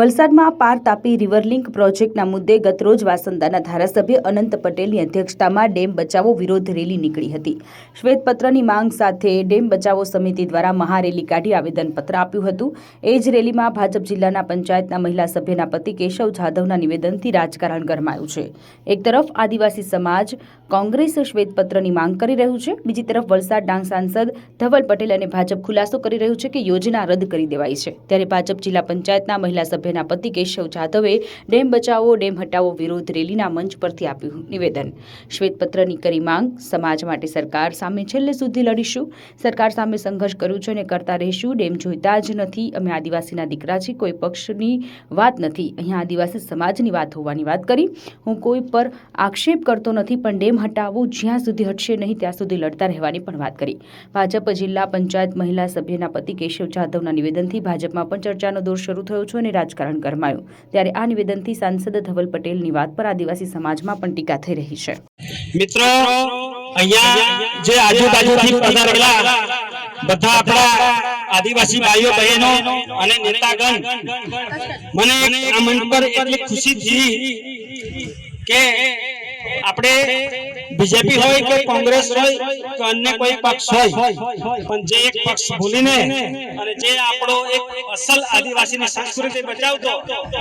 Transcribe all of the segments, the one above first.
વલસાડમાં પાર તાપી રિવરલિંક પ્રોજેક્ટના મુદ્દે ગતરોજ વાસંદાના ધારાસભ્ય અનંત પટેલની અધ્યક્ષતામાં ડેમ બચાવો વિરોધ રેલી નીકળી હતી. શ્વેતપત્રની માંગ સાથે ડેમ બચાવો સમિતિ દ્વારા મહારેલી કાઢી આવેદનપત્ર આપ્યું હતું. એ જ રેલીમાં ભાજપ જિલ્લાના પંચાયતના મહિલા સભ્યના પતિ કેશવ જાધવના નિવેદનથી રાજકારણ ગરમાયું છે. એક તરફ આદિવાસી સમાજ કોંગ્રેસ શ્વેતપત્રની માંગ કરી રહ્યું છે. બીજી તરફ વલસાડ ડાંગ સાંસદ ધવલ પટેલ અને ભાજપ ખુલાસો કરી રહ્યું છે કે યોજના રદ કરી દેવાઈ છે. ત્યારે ભાજપ જિલ્લા પંચાયતના મહિલા સભ્યના પતિ કેશવ જાધવે ડેમ બચાવો, ડેમ હટાવો વિરોધ રેલીના મંચ પરથી આપ્યું નિવેદન. શ્વેતપત્રની કરી માંગ, સમાજ માટે સરકાર સામે છેલ્લે સુધી લડીશું. સરકાર સામે સંઘર્ષ કર્યું છે અને કરતા રહીશું. ડેમ જોઈતા જ નથી. અમે આદિવાસીના દીકરા છીએ. કોઈ પક્ષની વાત નથી. અહીંયા આદિવાસી સમાજની વાત હોવાની વાત કરી. હું કોઈ પર આક્ષેપ કરતો નથી, પણ ડેમ હટાવવું જ્યાં સુધી હટશે નહીં, ત્યાં સુધી લડતા રહેવાની પણ વાત કરી. ભાજપ જિલ્લા પંચાયત મહિલા સભ્યના પતિ કેશવ જાધવના નિવેદનથી ભાજપમાં પણ ચર્ચાનો દોર શરૂ થયો છે અને રાજકારણ ગરમાયું. ત્યારે આ નિવેદનથી સાંસદ ધવલ પટેલની વાત પર આદિવાસી સમાજમાં પણ ટીકા થઈ રહી છે. મિત્રો, અહીંયા જે આજુબાજુથી પધારેલા બધા આપણા આદિવાસી ભાઈઓ, બહેનો અને નેતાગણ, મને આ મંચ પર એટલી ખુશી થઈ કે આપણે બીજેપી હોય કે કોંગ્રેસ હોય કે અન્ય કોઈ પક્ષ હોય, પણ જે એક પક્ષ ભૂલીને અને જે આપણો એક અસલ આદિવાસીની સંસ્કૃતિ બચાવતો,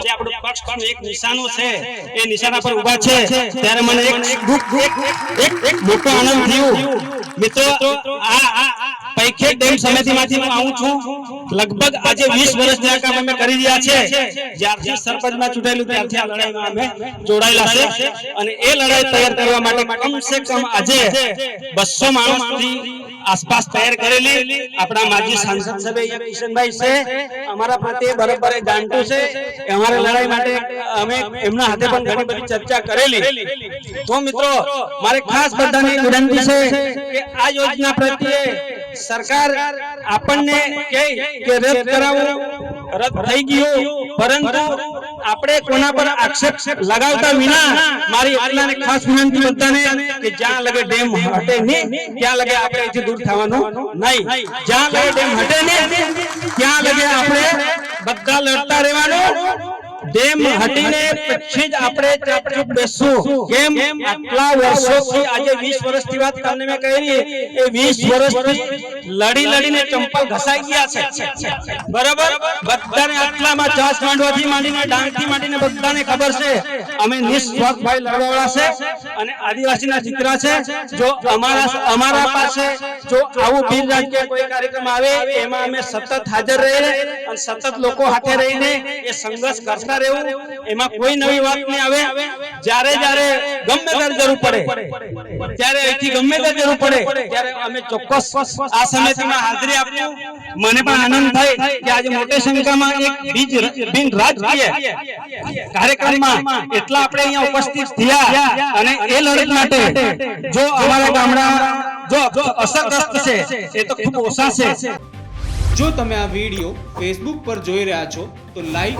જે આપણો પક્ષ એક નિશાનો છે, એ નિશાના પર ઊભા છે, ત્યારે મને એક દુઃખ, એક એક મોટો આનંદ થયો. મિત્રો, આ પૈખે ડેમ સમિતિમાંથી હું આવું છું. લગભગ આજે 20 વર્ષથી આ કામ અમે કરી રહ્યા છે. જ્યારથી સરપંચમાં ચૂંટાયેલું ત્યારથી આ લડાઈમાં અમે જોડાયેલા છે. અને એ લડાઈ તૈયાર કરવા માટે કમ સે કમ આજે 200 માણસથી આસપાસ તૈયાર કરેલી આપણા માજી સાંસદ સાહેબ કિશનભાઈ છે. અમારા પ્રત્યે બરોબર જાણતું છે કે લડાઈ માટે અમે એમના હાથે પણ ઘણી બધી ચર્ચા કરેલી. તો મિત્રો, મારે ખાસ બધાની વિનંતી છે કે આ યોજના પ્રત્યે સરકાર આપણને કહે કે રદ કરાવો, રદ થઈ ગયું, પરંતુ આપણે કોના પર આક્ષેપ લગાવતા વિના મારી એટલાને ખાસ વિનંતી બધાને કે જ્યાં લગે ડેમ હટે નહીં, ત્યાં લગે આપણે અહીંથી દૂર થવાનું નહીં. જ્યાં લગે ડેમ હટે નહીં, ત્યાં લગે આપણે બધા લડતા રહેવાનું ડેમ હટીને પછી જ આપણે ચાપચૂપ બેસશું. કેમ? આટલા વર્ષોથી આજે 20 વર્ષથી વાત તમને મેં કહી એ 20 વર્ષથી લડી લડીને ચંપલ ઘસાઈ ગયા છે. બરાબર? બધાને આટલામાં ચાસ માંડવાથી માંડીને ડાંગથી માંડીને બધાને ખબર છે. અમે નિસ્વાર્થ ભાઈ લડવાવાળા છે અને આદિવાસીના ચિત્રા છે. જો અમારા અમારા પાસે જો આવું બિન રાજકીય કોઈ કાર્યક્રમ આવે એમાં અમે સતત હાજર રહીને અને સતત લોકો હાથે રહીને એ સંઘર્ષ કરતા રહેવું, એમાં કોઈ નવી વાત નહીં આવે. જ્યારે જ્યારે ગમે ત્યારે જરૂર પડે. ત્યારે અહીંથી ગમે ત્યારે જરૂર પડે. ત્યારે અમે ચોક્કસ આ સમિતિમાં હાજરી આપવું મને પણ આનંદ થાય કે આજે મોટી સંખ્યામાં એક બીજ બિન રાજકીય કાર્યક્રમમાં એટલા આપણે અહીંયા ઉપસ્થિત થયા. અને એ લડત માટે જો અમારા ગામડા જો અસરગ્રસ્ત છે, એ તો ખૂબ ઓછા છે. જો તમે આ વીડિયો ફેસબુક પર જોઈ રહ્યા છો, તો લાઈક